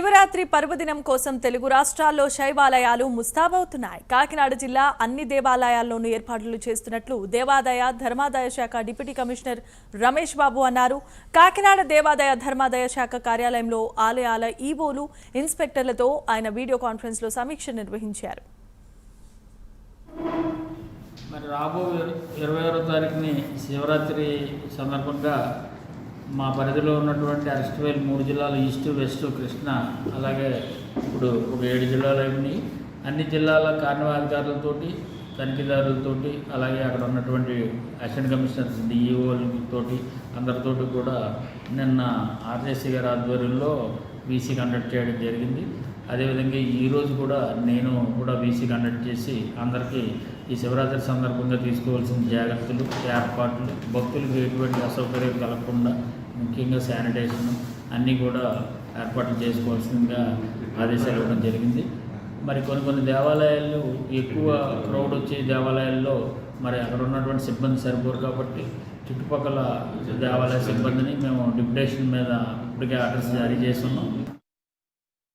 శివరాత్రి పర్వదినం కోసం తెలుగు రాష్ట్రాల్లో శైవాలయాలు ముస్తాబవుతున్నాయి. కాకినాడ జిల్లా అన్ని దేవాలయాల్లోనూ ఏర్పాట్లు చేస్తున్నట్లు దేవాదాయ ధర్మాదాయ శాఖ డిప్యూటీ కమిషనర్ రమేష్ బాబు అన్నారు. కాకినాడ దేవాదాయ ధర్మాదాయ శాఖ కార్యాలయంలో ఆలయాల ఈవోలు ఇన్స్పెక్టర్లతో ఆయన వీడియో కాన్ఫరెన్స్లో సమీక్ష నిర్వహించారు. మరి రాబో ఇరవై ఆరో తారీఖుని శివరాత్రి సందర్భంగా మా పరిధిలో ఉన్నటువంటి అరెస్ట్వేల్ మూడు జిల్లాలు ఈస్ట్ వెస్ట్ కృష్ణ అలాగే ఇప్పుడు ఒక ఏడు జిల్లాలు అయినాయి. అన్ని జిల్లాల కార్యవాధికారులతోటి తనిఖీదారులతోటి అలాగే అక్కడ ఉన్నటువంటి అసిస్టెంట్ కమిషనర్స్ డిఈఓలతోటి అందరితోటి కూడా నిన్న ఆర్జేసీ గారి ఆధ్వర్యంలో వీసీ కండక్ట్ చేయడం జరిగింది. అదేవిధంగా ఈరోజు కూడా నేను కూడా వీసీ కండక్ట్ చేసి అందరికీ ఈ శివరాత్రి సందర్భంగా తీసుకోవాల్సిన జాగ్రత్తలు ఏర్పాట్లు భక్తులకు ఎటువంటి అసౌకర్యం కలగకుండా ముఖ్యంగా శానిటేషన్ అన్నీ కూడా ఏర్పాట్లు చేసుకోవాల్సిందిగా ఆదేశాలు ఇవ్వడం జరిగింది. మరి కొన్ని కొన్ని దేవాలయాలు ఎక్కువ క్రౌడ్ వచ్చే దేవాలయాల్లో మరి అక్కడ ఉన్నటువంటి సిబ్బంది సరిపోరు కాబట్టి చుట్టుపక్కల దేవాలయ సిబ్బందిని మేము డిప్యుటేషన్ మీద ఇప్పటికే ఆర్డర్స్ జారీ చేస్తున్నాం.